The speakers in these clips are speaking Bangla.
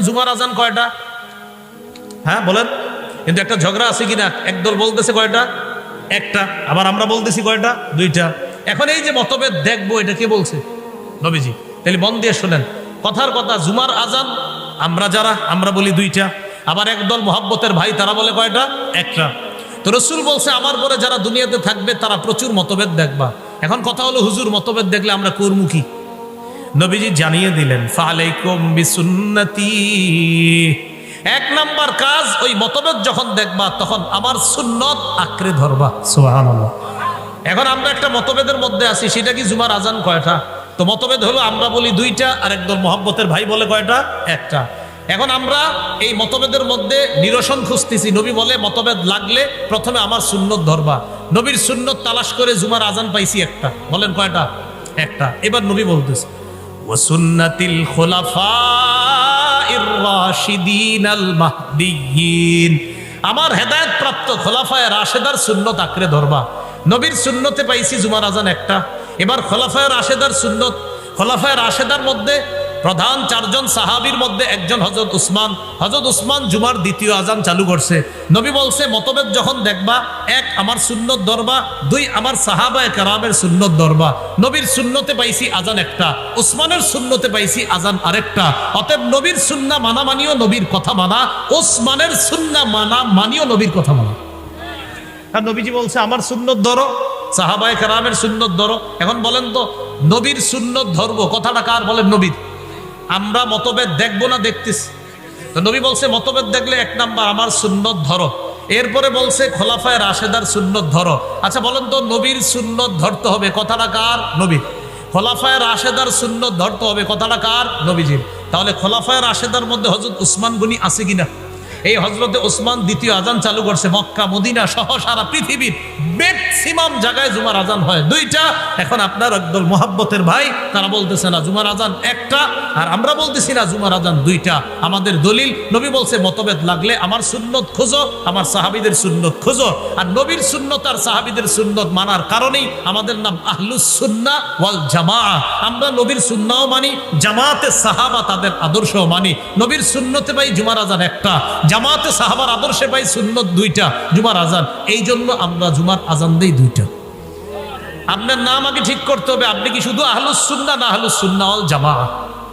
জুমার আজান কয়টা? হ্যাঁ বলেন। কিন্তু একটা ঝগড়া আছে কিনা? একদল বলতেছে কয়টা? একটা। আবার আমরা বলতেছি কয়টা? দুইটা। এখন এই যে মতভেদ দেখব, এটা কে বলছে? নবীজি। তাহলে মন দিয়ে শোনেন। কথার কথা, জুমার আজান, আমরা যারা, আমরা বলি দুইটা। আবার একদল মোহাব্বতের ভাই, তারা বলে কয়টা? একটা। তো রসুল বলছে, আমার পরে যারা দুনিয়াতে থাকবে, তারা প্রচুর মতভেদ দেখবা। এখন কথা হলো, হুজুর, মতভেদ দেখলে আমরা কর্মুখী নবীজি জানিয়ে দিলেন, ফালাইকুম বিসুন্নতি। এক নাম্বার কাজ, ওই মতভেদ যখন দেখবা, তখন আমার সুন্নত আঁকড়ে ধরবা। এখন আমরা একটা মতভেদের মধ্যে আছি, সেটা কি জুমার আজান কয়টা? তো মতভেদ হলো, আমরা বলি দুইটা, আর একদল মহব্বতের ভাই বলে কয়টা? একটা। এখন আমরা এই মতভেদের মধ্যে নিরসন খুঁজতেছি। নবী বলে, মতভেদ লাগলে প্রথমে আমার সুন্নত ধরবা। নবীর সুন্নত তালাশ করে জুমার আজান পাইছি একটা। বলেন কয়টা? একটা। এবার নবী বলতেছে ওয়াসুন্নাতিল খোলাফাইর রাশিদিনাল মাহদিয়িন আমার হেদায়েত প্রাপ্ত খোলাফায় রাশেদার সুন্নত আঁকড়ে ধরবা। নবীর সুন্নতে পাইছি জুমার আজান একটা। এবার খোলাফায় রাশেদার সুন্নত, খোলাফায় রাশেদার মধ্যে প্রধান চারজন সাহাবীর মধ্যে একজন হজরত উসমান। হজরত উসমান জুমার দ্বিতীয় আজান চালু করছে। নবী বলছে, মতভেদ যখন দেখবা, এক আমার সুন্নত দরবা দুই আমার সাহাবা কারামের সুন্নত দরবা নবীর সুন্নতে পাইছি আজান একটা, উসমানের সুন্নতে পাইছি আজান আরেকটা। অতএব নবীর সুন্না মানা মানিও নবীর কথা মানা, উসমানের সুন্না মানা মানিও নবীর কথা মানা। আর নবীজি বলছে, আমার সুন্নত ধরো সাহাবায় কারামের সুন্নত ধরো। এখন বলেন তো, নবীর সুন্নত ধরবো, কথাটা কার? বলেন নবীর। আমরা মতভেদ দেখব না দেখতেছি। তো নবী বলছে, মতভেদ দেখলে এক নাম্বার আমার সুন্নত ধরো। এরপরে বলছে, খোলাফায় রাশেদার সুন্নত ধরো। আচ্ছা বলেন তো, নবীর সুন্নত ধরতে হবে কথাটা কার? নবী। খোলাফায় রাশেদার সুন্নত ধরতে হবে কথাটা কার? নবীজির। তাহলে খোলাফায় রাশেদার মধ্যে হজরত উসমান গনি আছে কিনা? এই হজরতে ওসমান দ্বিতীয় আজান চালু করছে মক্কা, মদিনা সহ সারা পৃথিবীর ম্যাক্সিমাম জায়গায় জুমার আজান হয়। দুইটা, এখন আপনার একদল মোহাব্বতের ভাই, তারা বলতেছে, না, জুমার আজান একটা, আর আমরা বলতেছি, না, জুমার আজান দুইটা। আমাদের দলিল, নবী বলছে, মতভেদ লাগলে আমার সুন্নত খোঁজো, আমার সাহাবিদের সুন্নত খোঁজো। আর নবীর সুন্নত আর সাহাবিদের সুন্নত মানার কারণেই আমাদের নাম আহলুস সুন্না ওয়াল জামা আমরা নবীর সুন্নাও মানি, জামাতে সাহাবা তাদের আদর্শও মানি। নবীর সুন্নতে ভাই জুমার আজান একটা। জামাতে সাহাবার আদর্শে পাই সুন্নত দুইটা, জুমার আজান। এই জন্য আমরা জুমার আজান দেই দুইটা। আপনার নাম আগে ঠিক করতে হবে। আপনি কি শুধু আহলুস সুন্না না আহলুস সুন্না ওয়াল জামা?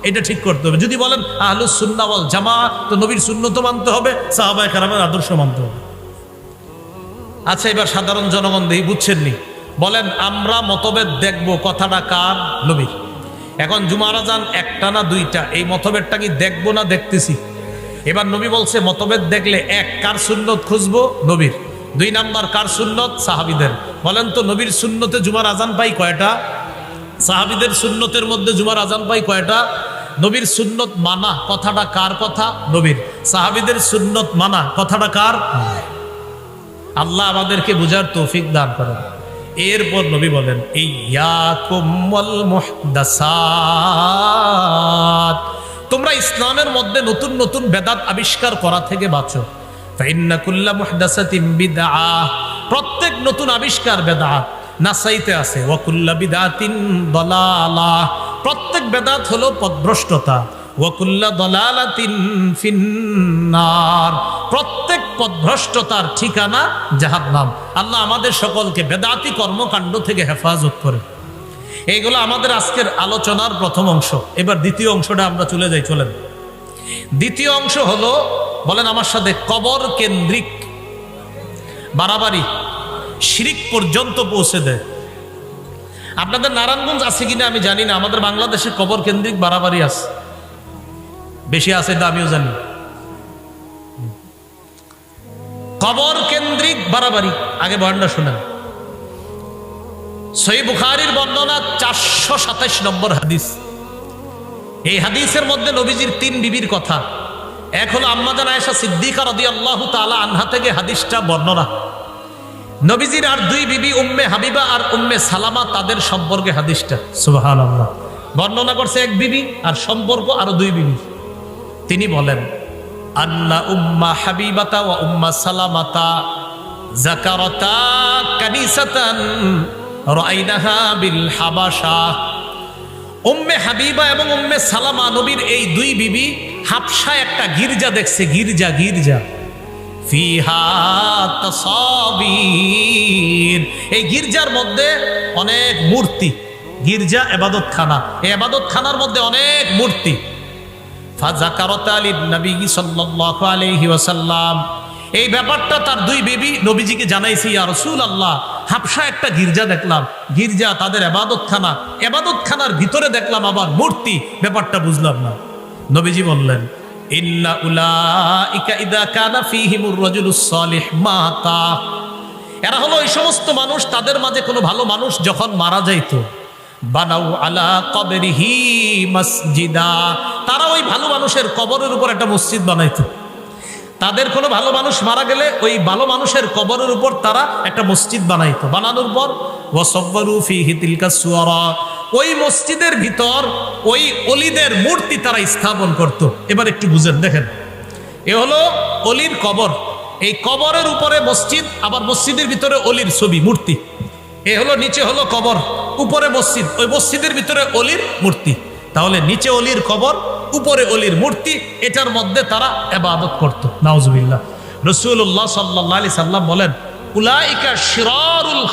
এটা ঠিক করতে হবে। যদি বলেন আহলুস সুন্না ওয়াল জামা, তো নবীর সুন্নত মানতে হবে, সাহাবায়ে কারামের আদর্শ মানতে হবে। আচ্ছা এবার সাধারণ জনগণ দেই বুঝছেননি বলেন, আমরা মতভেদ দেখব, কথাটা কার? নবীর। এখন জুমার আজান একটা না দুইটা? এই মতভেদটা কি দেখব না দেখতেছি? এবার নবী বলছে, মতভেদ দেখলে এক, কার সুন্নত খুঁজবো? নবীর। দুই নাম্বার, কার সুন্নত? সাহাবিদের। বলেন তো, নবীর সুন্নতে জুমার আজান পাই কয়টা? সাহাবিদের সুন্নতের মধ্যে জুমার আজান পাই কয়টা? নবীর সুন্নত মানা, কথাটা কার কথা? নবীর। সাহাবিদের সুন্নত মানা, কথাটা কার? আল্লাহ আমাদেরকে বুঝার তৌফিক দান করেন। এরপর নবী বলেন এই তোমরা ইসলামের মধ্যে নতুন নতুন বেদাত আবিষ্কার করা থেকে বাঁচো। প্রত্যেক নতুন আবিষ্কার বেদাত নাসাইতে আছে ওয়াকুল্লা বিদাতিন দলালা। প্রত্যেক বেদাত হলো পদভ্রষ্টতা। ওয়াকুল্লা দলালাতিন ফিন্নার। প্রত্যেক পদভ্রষ্টতার ঠিকানা জাহান্নাম। আল্লাহ আমাদের সকলকে বেদাতি কর্মকাণ্ড থেকে হেফাজত করে। এইগুলো আমাদের আজকের আলোচনার প্রথম অংশ। এবার দ্বিতীয় অংশটা আমরা চলে যাই, চলেন। দ্বিতীয় অংশ হলো, বলেন আমার সাথে, কবর কেন্দ্রিক বাড়াবাড়ি শিরিক পর্যন্ত পৌঁছে দেয়। আপনাদের নারায়ণগঞ্জ আছে কিনা আমি জানি না, আমাদের বাংলাদেশে কবর কেন্দ্রিক বাড়াবাড়ি আছে। বেশি আছে এটা আমিও জানি। কবর কেন্দ্রিক বাড়াবাড়ি, আগে বর্ণনা শুনেন। সই বুখারির বর্ণনা চারশো সাতাইশ নম্বর হাদিস। এই হাদিসের মধ্যে নবীজির তিন বিবির কথা। এক হলো আম্মাদান আয়েশা সিদ্দিকা রদি আল্লাহ তালা আনহা থেকে হাদিসটা বর্ণনা। নবীজির আর দুই বিবি উম্মে হাবিবা আর উম্মে সালামা তাদের সম্পর্কে হাদিসটা। সুবাহান আল্লাহ বর্ণনা করছে এক বিবি আর সম্পর্ক আরও দুই বিবি। তিনি বলেন, আন্না উম্মা হাবিবাতা ওয়া উম্মা সালামাতা জাকারতা কানিসাতান রাইনাহা বিল হাবাসা উম্মে হাবিবা এবং উম্মে সালামা নবীর এই দুই বিবি একটা গির্জা দেখছে, গির্জা গির্জা। এই গির্জার মধ্যে অনেক মূর্তি, গির্জা এবাদতখানা। এই এবাদতখানার মধ্যে অনেক মূর্তি। ফাজাকারত আলী নবী সাল্লাল্লাহু এই ব্যাপারটা তার দুই বেবি নবীজিকে জানাইছি, ইয়া রাসূল আল্লাহ হাফসা একটা গির্জা দেখলাম। গির্জা তাদের এবাদতখানা এবাদতখানার ভিতরে দেখলাম আবার মূর্তি। ব্যাপারটা বুঝলাম না। নবীজি বললেন এরা হলো ওই সমস্ত মানুষ, তাদের মাঝে কোনো ভালো মানুষ যখন মারা যাইতো। বানাউ মসজিদা। তারা ওই ভালো মানুষের কবরের উপর একটা মসজিদ বানাইতো। তাদের কোনো ভালো মানুষ মারা গেলে ওই ভালো মানুষের কবরের উপর তারা একটা মসজিদ বানাইতো। বানানোর পর ওয়াসব্বারু ফিহি তিলকা সুয়ারা। ওই মসজিদের ভিতর ওই অলিদের মূর্তি তারা স্থাপন করত। এবার একটু বুঝেন, দেখেন। এ হলো অলির কবর। এই কবরের উপরে মসজিদ, আবার মসজিদের ভিতরে অলির ছবি, মূর্তি। এ হলো, নিচে হলো কবর, উপরে মসজিদ। ওই মসজিদের ভিতরে অলির মূর্তি। তাহলে নিচে অলির কবর উপরে অলির মূর্তি, এটার মধ্যে তারা এবাদত করত। নাউজুবিল্লাহ। রসুল্লাহ সাল্লাহ আলি সাল্লাম বলেন, উলাইকা শিরারুল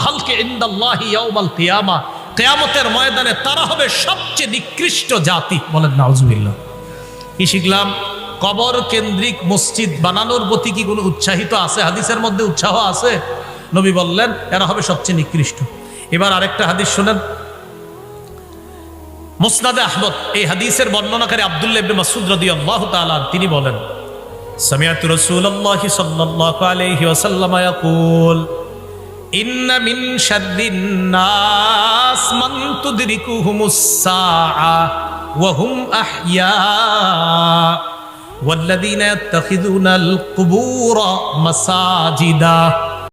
ময়দানে তারা হবে সবচেয়ে নিকৃষ্ট জাতি বলেন শিখলাম? মসজিদ বানানোর প্রতি কি কোনো উৎসাহিত আছে? হাদিসের মধ্যে উৎসাহ আছে? নবী বললেন, এরা হবে সবচেয়ে নিকৃষ্ট। এবার আরেকটা হাদিস শোনেন। মুসনাদে আহমদ এই হাদিসের বর্ণনাকারী আব্দুল্লাহ ইবনে মাসউদ রাদিয়াল্লাহু তাআলা তিনি বলেন সামিআতু রাসূলুল্লাহি সাল্লাল্লাহু আলাইহি ওয়াসাল্লাম ইয়াকুল ইন্ন মিন শাররিন নাস মান তুদরিকুহুমুস সাআ ওয়া হুম আহইয়া والذين يتخذون القبور مساجدا